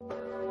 you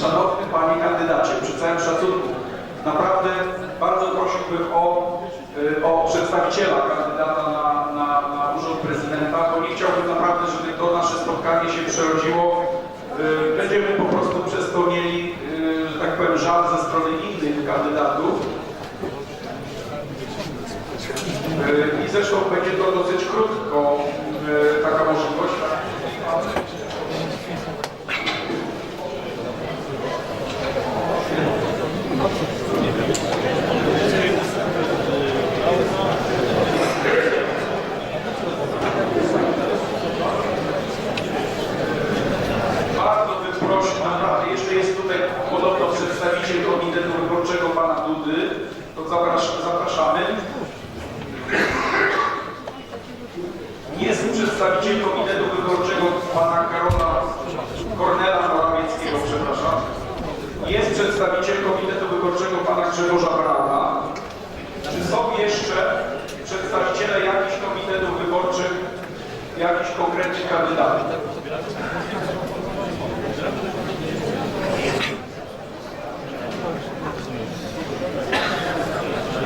Szanowny Panie Kandydacie, przy całym szacunku, naprawdę bardzo prosiłbym o, y, o przedstawiciela kandydata na, na, na urząd prezydenta, bo nie chciałbym naprawdę, żeby to nasze spotkanie się przerodziło. Y, Będziemy po prostu przez to mieli, y, że tak powiem, żal ze strony innych kandydatów. I zresztą będzie to dosyć krótko, taka możliwość. Bardzo bym prosił, naprawdę, jeszcze jest tutaj podobno przedstawiciel Komitetu Wyborczego Pana Dudy, to zaprasz, zapraszamy. Jest przedstawiciel Komitetu Wyborczego Pana Karola Kornela Morawieckiego, przepraszam. Jest przedstawiciel Komitetu Wyborczego Pana Grzegorza Brauna. Czy są jeszcze przedstawiciele jakichś komitetów wyborczych, jakichś konkretnych kandydatów?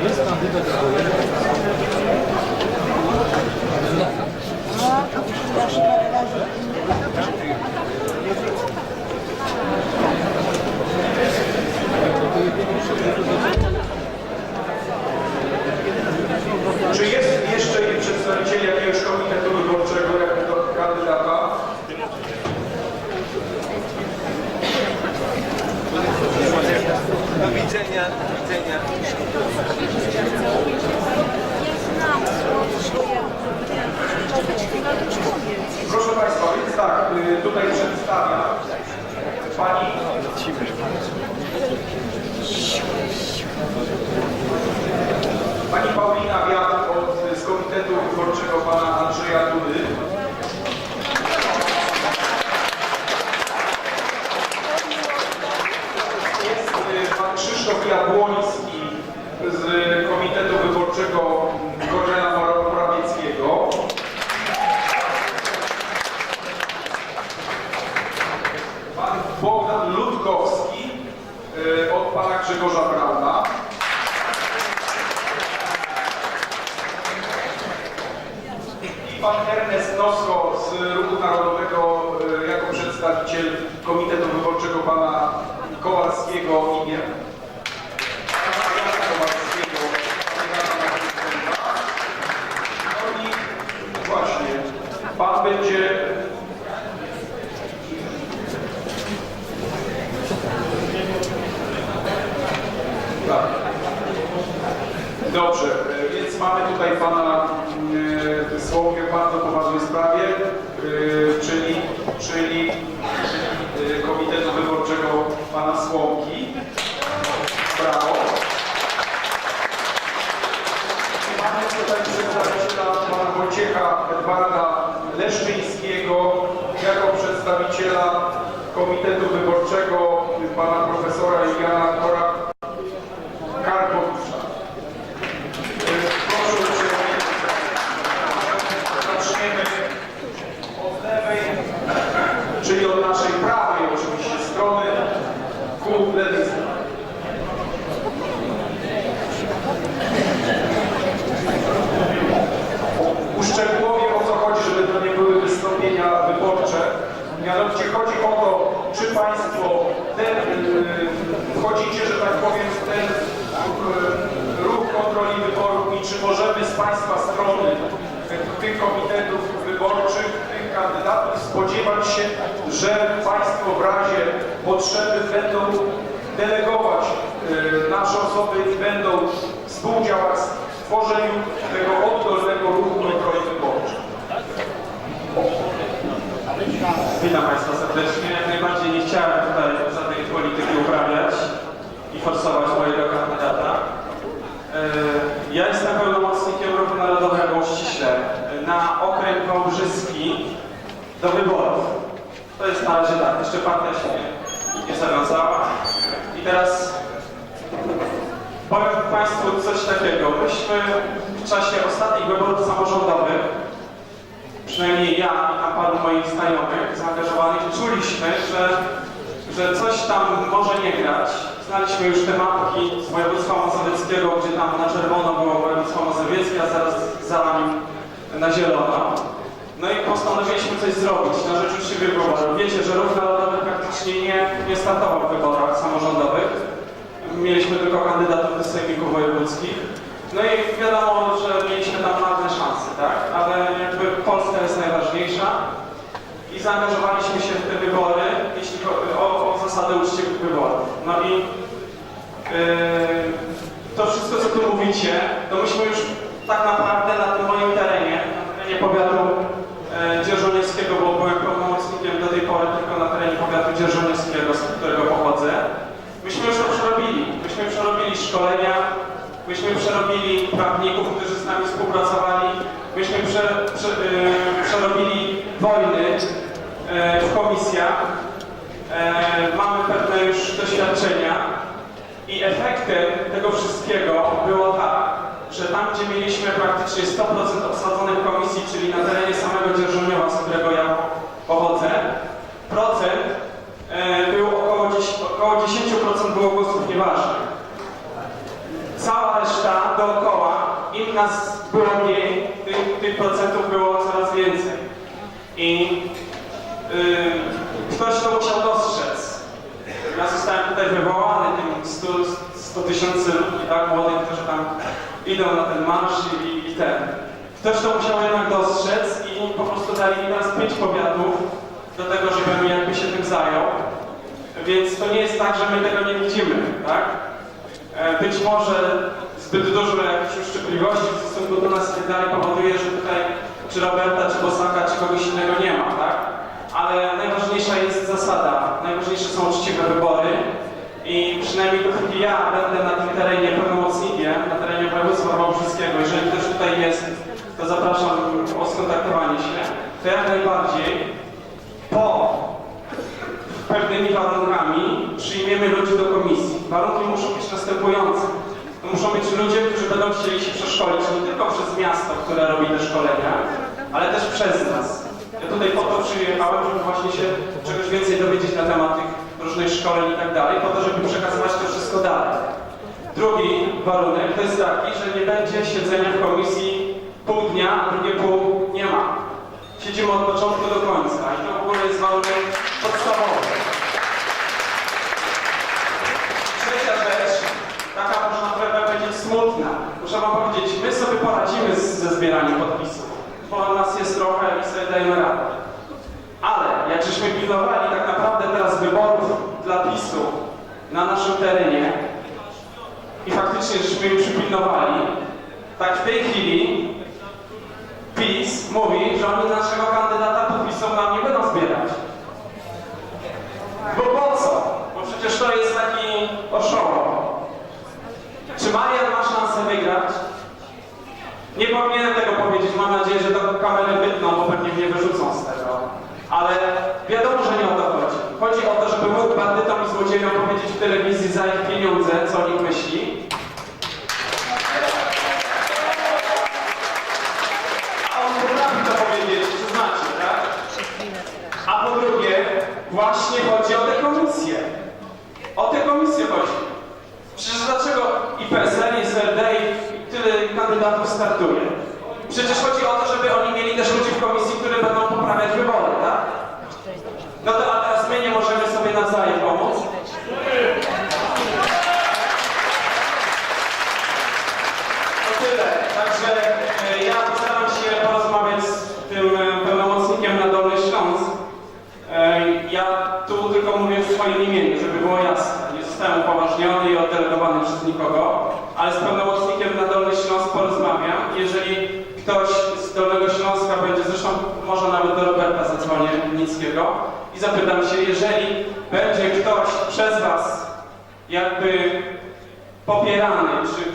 Czy jest jeszcze przedstawiciel jakiegoś komitetu wyborczego, jakiego kandydata? Do widzenia. Proszę Państwa, więc tak, y, tutaj przedstawia Pani Pani Paulina Wiatr od, z Komitetu Wyborczego Pana Andrzeja Dudy. Jest y, Pan Krzysztof Komitetu Wyborczego Mora- Morawieckiego. Pan Bogdan Ludkowski y, od Pana Grzegorza Brauna. I Pan Ernest Nosko z Ruchu Narodowego y, jako przedstawiciel Komitetu Wyborczego Pana Kowalskiego imię. Będzie. Dobrze, więc mamy tutaj pana Słomkę w bardzo poważnej sprawie, e, czyli, czyli e, Komitetu Wyborczego pana Słomki. Brawo. Mamy tutaj przedstawiciela pana Wojciecha Edwarda Leszczyńskiego jako przedstawiciela Komitetu Wyborczego pana profesora Jana Kora Karpowicza. Proszę uprzejmie. Zaczniemy od lewej, czyli od naszej prawej oczywiście strony ku lewej stronie. czy możemy z Państwa strony e, tych komitetów wyborczych, tych kandydatów spodziewać się, że Państwo w razie potrzeby będą delegować e, nasze osoby i będą współdziałać w tworzeniu tego oddolnego ruchu kontroli wyborczej. Witam Państwa serdecznie. Jak najbardziej nie chciałem tutaj żadnej polityki uprawiać i forsować mojego kandydata. E, Ja jestem pełnomocnikiem Ruchu Narodowego ściśle na okręg wałbrzyski do wyborów. To jest na razie tak, jeszcze partia się nie, nie zawiązała. I teraz powiem Państwu coś takiego. Myśmy w czasie ostatnich wyborów samorządowych przynajmniej ja i tam paru moich znajomych zaangażowanych, czuliśmy, że, że coś tam może nie grać. Znaliśmy już te mapki z województwa mazowieckiego, gdzie tam na czerwono było województwo mazowieckie, a zaraz za nim na zielono. No i postanowiliśmy coś zrobić na rzecz uczciwych wyborów. Wiecie, że Ruch Narodowy praktycznie nie, nie startował w wyborach samorządowych. Mieliśmy tylko kandydatów do sejmików wojewódzkich. No i wiadomo, że mieliśmy tam marne szanse, tak? Ale jakby Polska jest najważniejsza i zaangażowaliśmy się w te wybory, zasady uczciwych wyborów. No i yy, to wszystko, co tu mówicie, to myśmy już tak naprawdę na tym moim terenie, na terenie powiatu e, dzierżoniewskiego, bo byłem pełnomocnikiem do tej pory tylko na terenie powiatu dzierżoniewskiego, z którego pochodzę, myśmy już to przerobili. Myśmy przerobili szkolenia, myśmy przerobili prawników, którzy z nami współpracowali, myśmy prze, prze, yy, przerobili wojny w komisjach, e, mamy pewne już doświadczenia i efektem tego wszystkiego było tak, że tam, gdzie mieliśmy praktycznie 100% obsadzonych komisji, czyli na terenie samego Dzierżoniowa, z którego ja pochodzę, procent e, był około 10%, około 10% było głosów nieważnych. Cała reszta dookoła, im nas było mniej, tych, tych procentów było coraz więcej. I yy, ktoś to musiał dostrzec. Ja zostałem tutaj wywołany tym 100 100 tysięcy ludzi, tak, młodych, którzy tam idą na ten marsz i, i ten. Ktoś to musiał jednak dostrzec i po prostu dali mi teraz pięć powiatów do tego, żebym jakby się tym zajął. Więc to nie jest tak, że my tego nie widzimy, tak? E, Być może zbyt dużo jakichś uszczypliwości w stosunku do nas i tak dalej powoduje, że tutaj czy Roberta, czy Bosaka, czy kogoś innego nie ma, tak? Ale najważniejsza jest zasada, najważniejsze są uczciwe wybory i przynajmniej dopóki ja będę na tym terenie pełnomocnikiem, na terenie województwa wałbrzyskiego, jeżeli ktoś tutaj jest, to zapraszam o skontaktowanie się, to jak najbardziej po pewnymi warunkami przyjmiemy ludzi do komisji. Warunki muszą być następujące. To muszą być ludzie, którzy będą chcieli się przeszkolić nie tylko przez miasto, które robi te szkolenia, ale też przez nas. Ja tutaj po to przyjechałem, żeby właśnie się czegoś więcej dowiedzieć na temat tych różnych szkoleń i tak dalej, po to, żeby przekazywać to wszystko dalej. Drugi warunek to jest taki, że nie będzie siedzenia w komisji pół dnia, a drugie pół nie ma. Siedzimy od początku do końca i to w ogóle jest warunek podstawowy. Trzecia rzecz, taka można trochę powiedzieć smutna. Muszę wam powiedzieć, my sobie poradzimy ze zbieraniem podpisów, bo nas jest trochę i sobie dajemy radę. Ale jak żeśmy pilnowali tak naprawdę teraz wyborów dla PiSu na naszym terenie i faktycznie żeśmy im przypilnowali, tak w tej chwili PiS mówi, że oni naszego kandydata podpisów nie będą zbierać. Bo po co? Bo przecież to jest taki oszołom. Czy Marian ma szansę wygrać? Nie powinienem tego powiedzieć. Mam nadzieję, że to kamery wytną, bo pewnie mnie wyrzucą z tego. Ale wiadomo, że nie o to chodzi. Chodzi o to, żeby mógł bandytom i złodziejom powiedzieć w telewizji za ich pieniądze, co o nich myśli. Przecież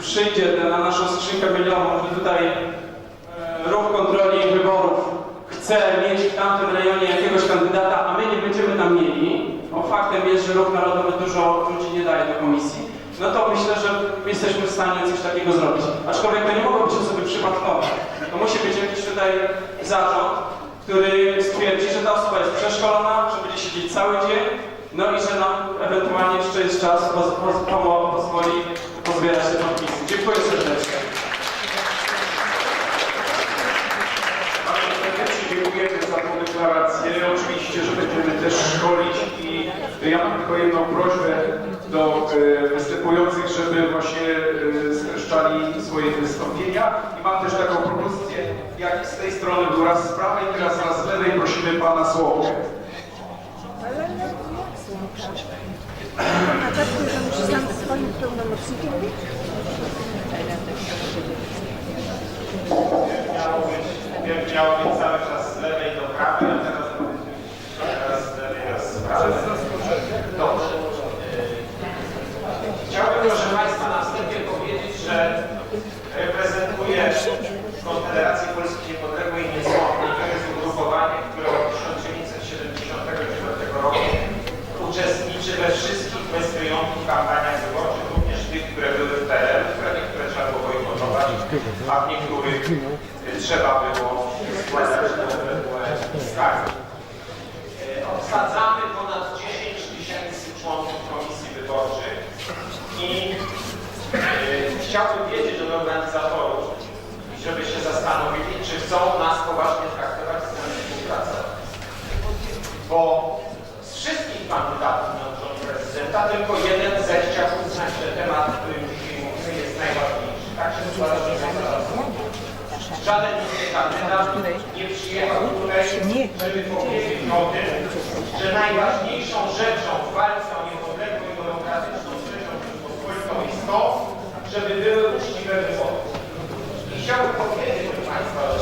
przyjdzie na naszą skrzynkę mailową, że tutaj e, ruch kontroli wyborów chce mieć w tamtym rejonie jakiegoś kandydata, a my nie będziemy tam mieli, bo faktem jest, że ruch narodowy dużo ludzi nie daje do komisji, no to myślę, że jesteśmy w stanie coś takiego zrobić. Aczkolwiek to nie mogą być osoby przypadkowe. To musi być jakiś tutaj zarząd, który stwierdzi, że ta osoba jest przeszkolona, że będzie siedzieć cały dzień, no i że nam ewentualnie jeszcze jest czas, pozwoli pozbierać te podpisy. Dziękuję serdecznie. Panie prezydencie, dziękujemy za tą deklarację. Oczywiście, że będziemy też szkolić i ja mam tylko jedną prośbę do e, występujących, żeby właśnie e, streszczali swoje wystąpienia. I mam też taką propozycję, jak z tej strony był raz z prawej, teraz raz z lewej, prosimy pana Słowkę. A tak, że musi sam swoim pełnomocnikiem być? miało być cały czas z lewej do prawej, a teraz raz z lewej, raz z prawej. Dobrze. Chciałbym, proszę Państwa, następnie powiedzieć, że reprezentuję Konfederację Polski Niepodległej i Niezłomnej. To jest ugrupowanie, które od 1979 roku uczestniczy we wszystkich bez wyjątku kampaniach wyborczych, również tych, które były w PRL, które niektóre trzeba było bojkotować, a w niektórych trzeba było składać skargi. e, obsadzamy ponad 10 tysięcy członków komisji wyborczych I y, chciałbym wiedzieć od organizatorów, żeby się zastanowili, czy chcą nas poważnie traktować z nami współpracować. Bo z wszystkich kandydatów prezydenta tylko jeden zechciał uznać, że temat, o którym dzisiaj mówimy, jest najważniejszy. Tak się składa, że Żaden inny kandydat nie przyjechał tutaj, żeby powiedzieć o tym, że najważniejszą rzeczą w walce o niepodległą i demokratyczną trzecią Rzeczpospolitą jest to, żeby były uczciwe wybory. I chciałbym powiedzieć proszę Państwa, że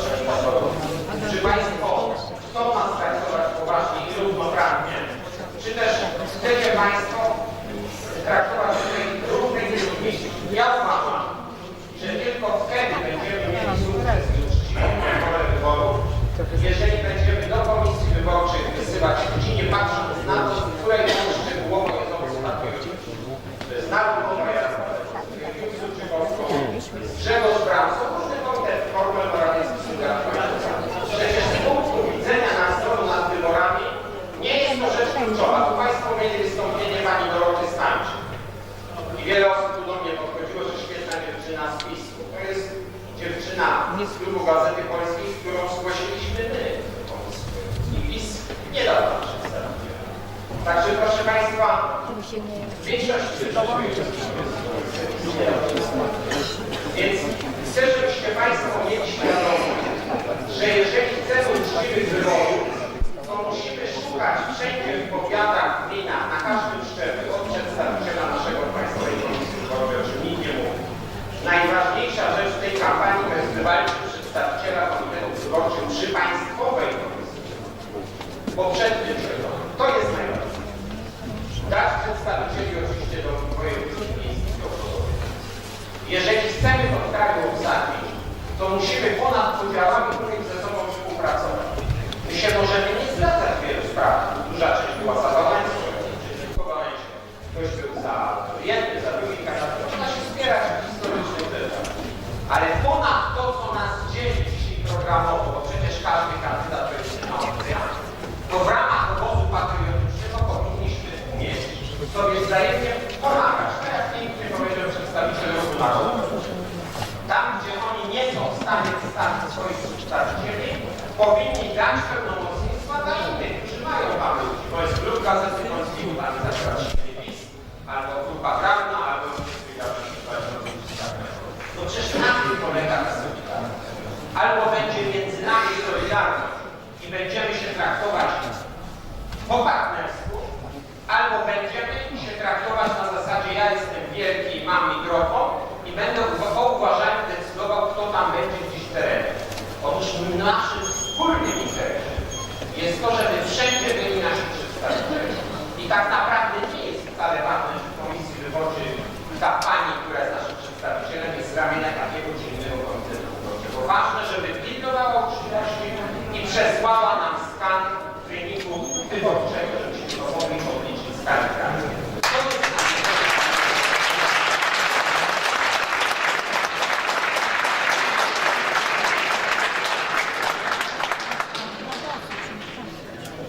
przesłała nam skan wyniku wyborczego, żebyśmy to mogli obliczyć w skali kraju. To jest nasze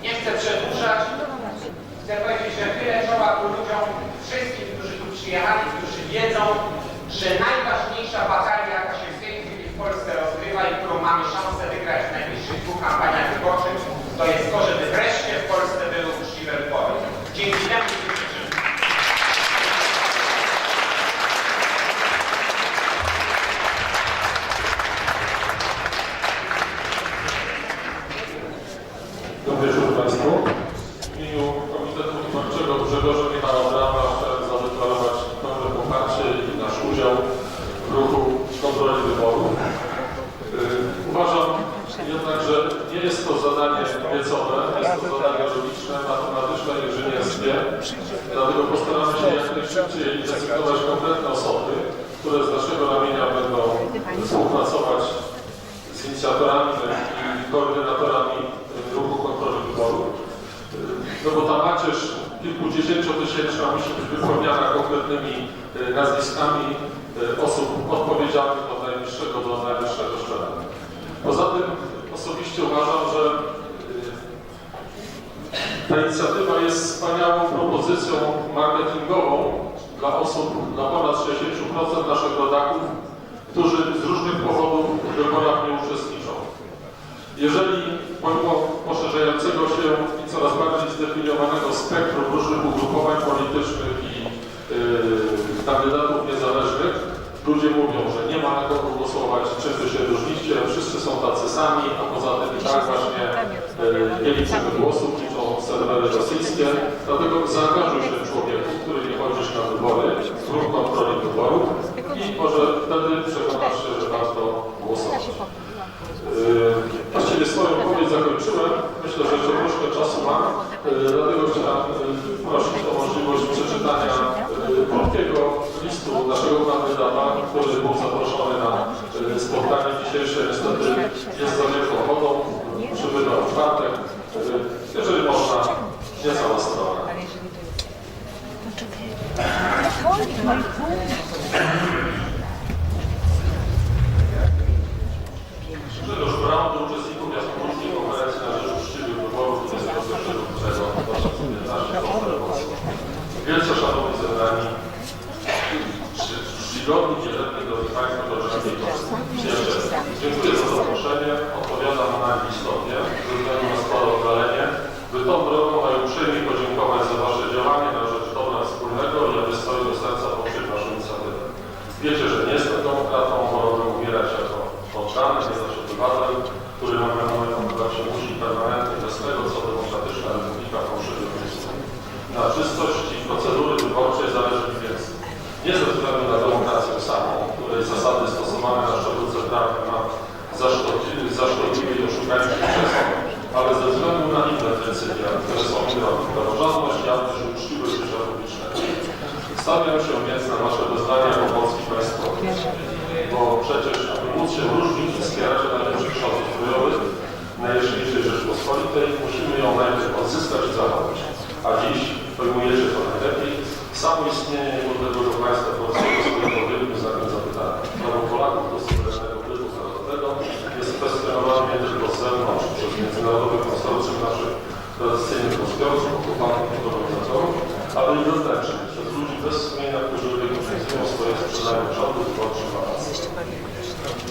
Nie chcę przedłużać. Chcę powiedzieć, że tyle czoła tu ludziom, wszystkim, którzy tu przyjechali, którzy wiedzą, że najważniejsza batalia, jaka się w tej chwili w Polsce rozgrywa i którą mamy szansę wygrać w najbliższych dwóch kampaniach wyborczych, to jest to, żeby wreszcie w Polsce były uczciwe wybory. Dzięki temu się cieszymy. Dobry wieczór Państwu. W imieniu Komitetu Wyborczego Grzegorza Michała Brama chciałem zadeklarować pełne poparcie i nasz udział w ruchu kontroli wyborów. Yy, Uważam jednak, że nie jest to zadanie wiecowe, jest to zadanie logiczne, matematyczne, inżynierskie. Dlatego postaramy się jak najszybciej zdecydować konkretne osoby, które z naszego ramienia będą współpracować z inicjatorami i koordynatorami ruchu kontroli wyborów. No bo ta macierz kilkudziesięciotysięczna musi być wypełniana konkretnymi e, nazwiskami e, osób odpowiedzialnych od najniższego do najwyższego szczebla. Poza tym osobiście uważam, że e, ta inicjatywa jest wspaniałą propozycją marketingową dla osób, dla ponad 60% naszych rodaków, którzy z różnych powodów w wyborach nie uczestniczą. Jeżeli pomimo poszerzającego się i coraz bardziej zdefiniowanego spektrum różnych ugrupowań politycznych i yy, kandydatów niezależnych, ludzie mówią, że nie ma na kogo głosować, czym się różnicie, wszyscy są tacy sami, a poza tym i tak właśnie yy, nie liczymy głosów, liczą serwery rosyjskie, dlatego zaangażuj się człowieku, który nie chodzisz na wybory, zrób kontroli wyborów i może wtedy przekonasz się, że warto głosować. Yy, Właściwie swoją wypowiedź zakończyłem. Myślę, że jeszcze troszkę czasu mam, yy, dlatego chciałem yy, prosić o możliwość przeczytania yy, krótkiego listu naszego kandydata, który był zaproszony na yy, spotkanie dzisiejsze. Niestety jest za wielką wodą, przybywa w czwartek. Yy, Jeżeli można, nie cała strona. Grzegorz Braun do uczestników jasnoróżnej konferencji na rzecz uczciwych wyborów 21 lutego 2015 Wielce szanowni zebrani, czci- czcigodni, dzielni, drodzy Państwo, koleżanki i koledzy. Jeszcze raz dziękuję za zaproszenie, odpowiadam na istotnie, ze względu na spore oddalenie, by tą drogą najuprzejmiej podziękować za Wasze działanie na rzecz dobra wspólnego i aby z całego serca poprzeć Waszą inicjatywę. Wiecie, że nie jestem demokratą, wolałbym umierać jako poddany, nie zaś obywatel, który na mianowe odbywać się musi permanentnie bez tego, co demokratyczna republika fałszywie myśli. Na czystości procedury wyborczej zależy mi więc nie ze względu na demokrację samą, której zasady stosowane na szczeblu centralnym nam zaszkodliwi zaszkodliwi i oszukańczy przesąd, ale ze względu na inne decyzje, które są mi drogi, praworządność, jawność i uczciwość życia publicznego. Stawiam się więc na Wasze wezwania jako polski państwowy, bo przecież, aby móc się różnić i wspierać najlepszych szans ustrojowych najjaśniejszej Rzeczpospolitej, musimy ją najpierw odzyskać i zachować. A dziś pojmujecie to najlepiej. Samo istnienie niepodległego państwa polskiego stoi pod znakiem zapytania. Prawo Polaków do suwerennego bytu narodowego jest kwestionowane nie tylko z zewnątrz przez międzynarodowych konsorcjum naszych tradycyjnych rozbiorców, okupanów i kolonizatorów, ale i wewnętrznie przez ludzi bez sumienia, którzy wykorzystują swoje sprzedania wakacji.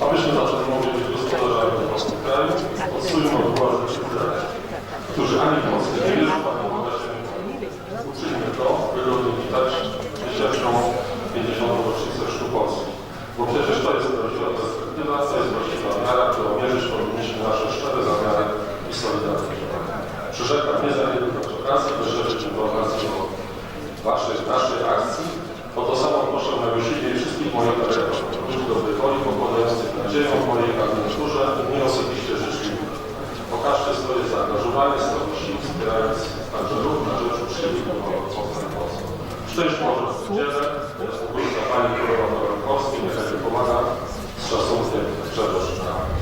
Abyśmy zatem mogli być gospodarzami tego kraju, odsuńmy od władzy lidera, którzy ani Polskę nie wierzą, ani nie wolą. Uczyńmy to, by godnie witać dziesięcią 50. rocznicę Chrztu Polski. Bo przecież to jest prawdziwa Konfederacja jest właściwa miara, którą mierzyć powinniśmy nasze szczere zamiary i solidarność. Przyrzekam nie zaniebywać okazji, by szerzyć informacje o waszej, naszej akcji, o to samo proszę najwyżej wszystkich moich kolegów, ludzi dobrej woli, pokładających nadzieję w mojej kandydaturze i mnie osobiście życzliwych. Pokażcie swoje zaangażowanie, swoje sił, wspierając także ruch na rzecz uczciwych Polski. Szczęść Boże w Niedzielę, za Pani Królowa Polski, niech pomaga z szacunkiem Grzegorz Szynami.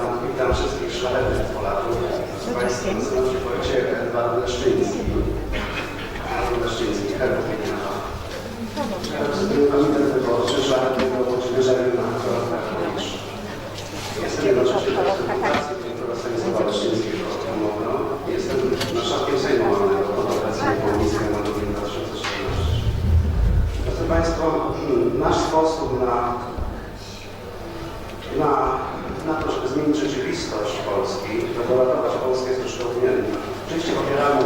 Witam, witam wszystkich szlachetnych Polaków. Z Państwem nazywam się Wojciech Edward Leszczyński. Edward Leszczyński, herb wymiana. Komitet Wyborczy Szlachetnego Włodzimierza Jurmanka Rakowicz. Jestem jednocześnie reprezentacji doktora Stanisława Leszczyńskiego Pomogno. Jestem marszałkiem Sejmu Wolnego pod obecnie Południckiem na 2014. Drodzy Państwo, nasz sposób na na, na to, żeby zmienić rzeczywistość Polski, żeby uratować Polskę jest troszkę odmienny. Oczywiście popieramy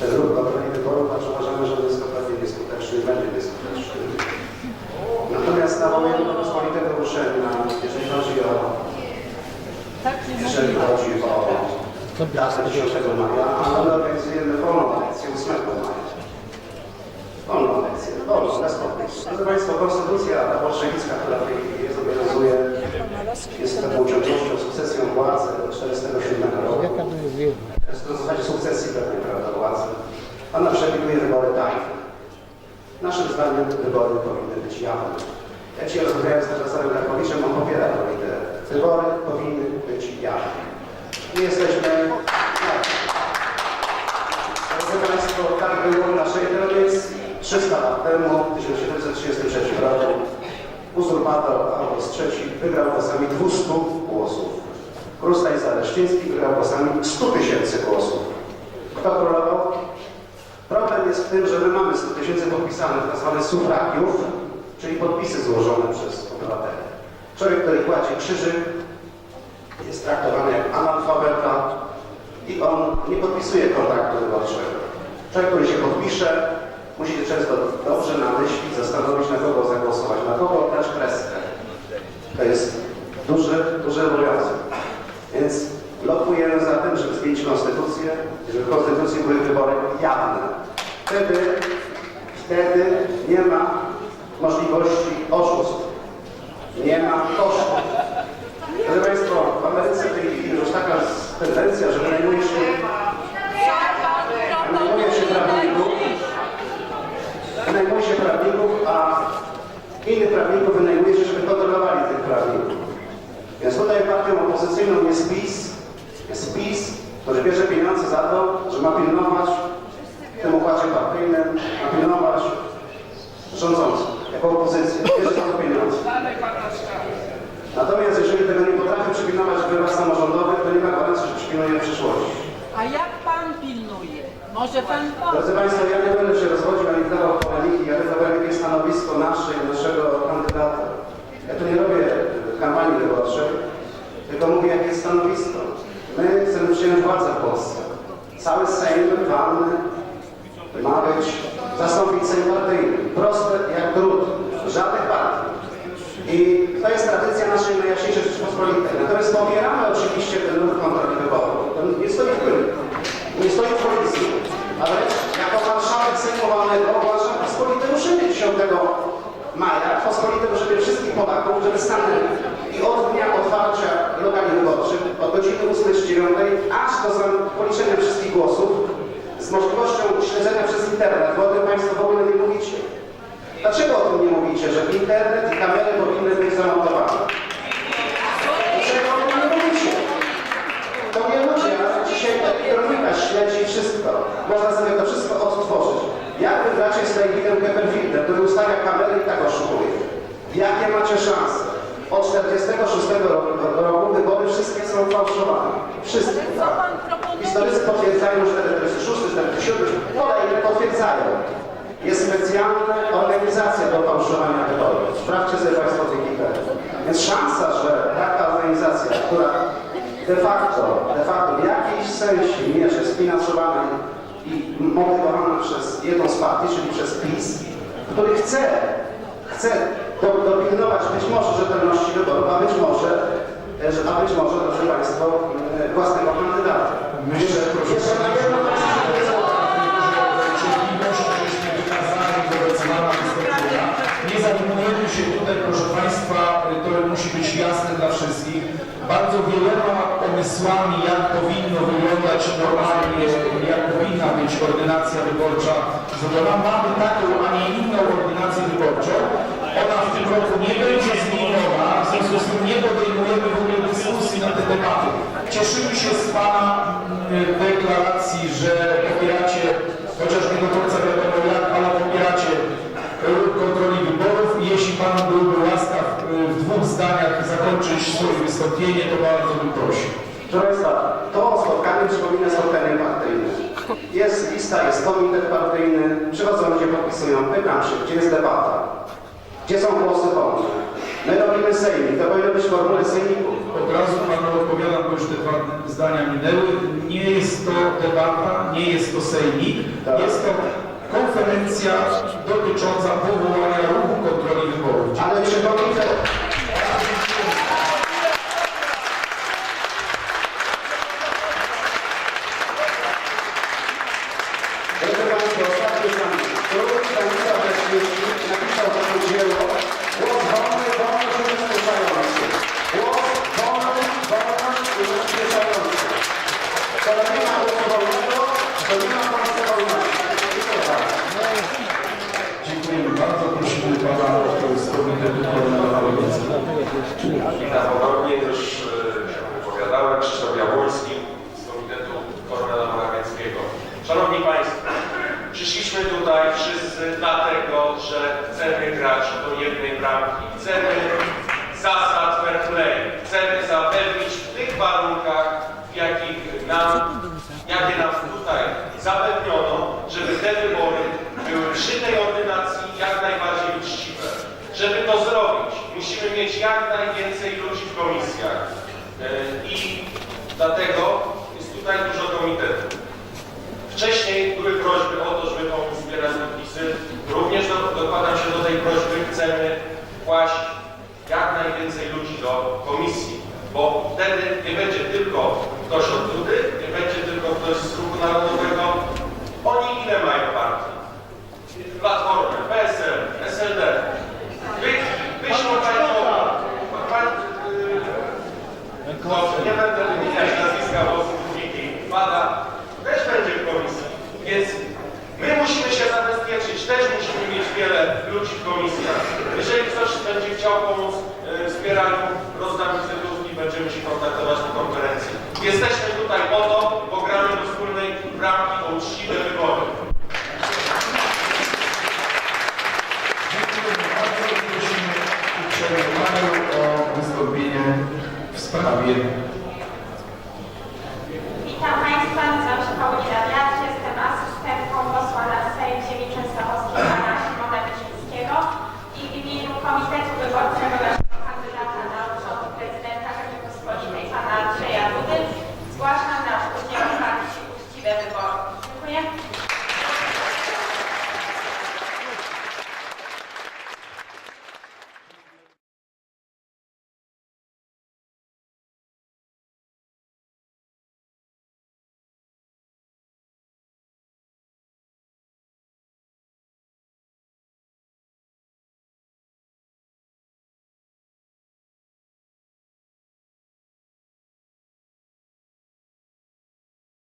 ten ruch kontroli wyborów, acz uważamy, że on jest kompletnie nieskuteczny i będzie nieskuteczny. Natomiast na moment pospolitego ruszenia, jeżeli chodzi o jeżeli chodzi o datę 10 maja, a my organizujemy wolną lekcję 8 maja. Wolną lekcję, wolną, bez podpisu. Proszę Państwa, konstytucja ta bolszewicka, która w tej chwili jest, obowiązuje, jest taką ciągłością, sukcesją władzy od 1947 roku. Jest to w zasadzie sukcesji pewnej, prawda, władzy. Ona przewiduje wybory tajne. Naszym zdaniem wybory powinny być jawne. Ja dzisiaj rozmawiałem z profesorem Karkowiczem, on popiera tę ideę. Wybory powinny być jawne. My jesteśmy... Drodzy Państwo, tak było w naszej tradycji. 300 lat temu, w 1733 roku, uzurpator August III wygrał głosami 200 głosów. Król Stanisław Leszczyński wygrał głosami 100 tysięcy głosów. Kto królował? Problem jest w tym, że my mamy 100 tysięcy podpisanych, tzw. sufragiów, czyli podpisy złożone przez obywateli. Człowiek, który kładzie krzyżyk, jest traktowany jak analfabeta i on nie podpisuje kontraktu wyborczego. Człowiek, który się podpisze, musi się często dobrze namyślić, zastanowić, na kogo zagłosować, na kogo oddać kreskę. To jest duży, duży obowiązek. Więc lobujemy za tym, żeby zmienić konstytucję, żeby w konstytucji były wybory jawne. Wtedy, wtedy nie ma możliwości oszustw. Nie ma kosztów. Proszę Państwa, w Ameryce w tej chwili już taka tendencja, że wynajmuje się, wynajmuje się prawników, wynajmuje się prawników, a innych prawników wynajmuje się, żeby kontrolowali tych prawników. Więc tutaj partią opozycyjną jest PiS, jest PiS, który bierze pieniądze za to, że ma pilnować w tym układzie partyjnym, ma pilnować rządzących, jako opozycja. Bierze za to. Natomiast jeżeli tego nie potrafi przypilnować w wyborach samorządowych, to nie ma gwarancji, że przypilnuje w przyszłości. A jak pan pilnuje? Może pan powie? Drodzy Państwo, ja nie będę się rozwodził ani wdawał w polemiki, ja wydawałem jakieś stanowisko nasze i naszego kandydata. Ja tu nie robię e, kampanii wyborczej, tylko mówię, jakie jest stanowisko. My chcemy przyjąć władzę w Polsce. Cały Sejm walny ma być, zastąpić Sejm partyjny. Proste jak drut. Żadnych partii. I to jest tradycja naszej najjaśniejszej Rzeczypospolitej. Natomiast popieramy oczywiście ten ruch kontroli wyborów. Nie stoi w pylu, nie stoi w policji, a wręcz jako marszałek sejmowanego uważam pospolite ruszenie 10 maja, pospolite ruszenie wszystkich Polaków, żeby stanęli i od dnia otwarcia lokali wyborczych, od godziny 8 czy 9, aż do policzenia wszystkich głosów, z możliwością śledzenia przez internet, bo o tym Państwo w ogóle nie mówicie. Dlaczego o tym nie mówicie, że internet i kamery powinny być zamontowane? Dlaczego o tym nie mówicie? To nie ludzie, ale dzisiaj elektronika śledzi wszystko. Można sobie to wszystko odtworzyć. Jak wygracie z Davidem Copperfieldem, który ustawia kamery i tak oszukuje? Jakie macie szanse? Od 46 roku, roku wybory wszystkie są fałszowane. Wszystkie. Tak? Historycy potwierdzają, że 46, 47, kolejne potwierdzają. Jest specjalna organizacja do fałszowania wyborów. Sprawdźcie sobie Państwo w Wikipedii. Więc szansa, że taka organizacja, która de facto, de facto w jakiejś sensie mierze sfinansowany i motywowany przez jedną z partii, czyli przez PiS, który chce, chce do, dopilnować być może rzetelności wyborów, a być może, e, a być może, drodzy Państwo, e, własnego kandydata. Myślę, proszę na Państwa, to musi być jasne dla wszystkich, bardzo wieloma pomysłami, jak powinno wyglądać normalnie, jak powinna być ordynacja wyborcza zrobiona. Mamy taką, a nie inną ordynację wyborczą. Ona w tym roku nie będzie zmieniona, w związku z tym nie podejmujemy w ogóle dyskusji na te tematy. Cieszymy się z Pana mm, deklaracji, że popieracie, chociaż nie do końca wiadomo jak, ale popieracie ruch kontroli wyborów i jeśli Pan byłby łaskaw y, w dwóch zdaniach zakończyć swoje wystąpienie, to bardzo bym prosił. Proszę Państwa, to spotkanie przypomina spotkanie partyjne. Jest lista, jest komitet partyjny, przychodzą ludzie, podpisują. Pytam się, gdzie jest debata? Gdzie są głosy wolne? My robimy sejmik, to powinno być formule sejmików. Od razu Panu odpowiadam, bo już te dwa zdania minęły. Nie jest to debata, nie jest to sejmik, Tak. jest to konferencja dotycząca powołania ruchu kontroli wyborów. Ale czy komitet... Drodzy Państwo, ostatni zdanie. Król Stanisław Leszczyński napisał takie dzieło Głos wolny, wolność i rozpieszający. Głos wolny, wolność i rozpieszający. To nie ma głosu wolnego, to nie ma Polsce wolności. Dziękuję bardzo. Dziękujemy bardzo. Prosimy Pana z Komitetu Kornela Wałęsy. Witam ponownie, już e, się wypowiadałem, Krzysztof Jabłoński z Komitetu Kornela Morawieckiego. Szanowni Państwo, przyszliśmy tutaj wszyscy dlatego, że chcemy grać do jednej bramki. Chcemy zasad fair play. Chcemy zapewnić w tych warunkach, w jakich nam, jakie nam tutaj zapewniono, żeby te wybory były przy tej ordynacji jak najbardziej uczciwe. Żeby to zrobić, musimy mieć jak najwięcej ludzi w komisjach. E, I dlatego jest tutaj dużo komitetów. Wcześniej były prośby o to, żeby pomóc zbierać podpisy. Również do, dokładam się do tej prośby. Chcemy wkłaść jak najwięcej ludzi do komisji, bo wtedy nie będzie tylko ktoś od Dudy, nie będzie tylko ktoś z Ruchu Narodowego. Oni ile mają partii? Platformę, PSL, SLD. Wy, wyślą Państwo, pan, yy, dobrze, nie będę wymieniać nazwiska, bo publiki pada, też będzie w komisji. Więc my musimy się zabezpieczyć, też musimy mieć wiele ludzi w komisjach. Jeżeli ktoś będzie chciał pomóc yy, w zbieraniu, rozdaniu wizytówki, będziemy się kontaktować po konferencji. Jesteśmy tutaj po to, bo gramy do wspólnej bramki o uczciwe wybory. Dziękujemy bardzo. Prosimy uprzejmie Panią o wystąpienie w sprawie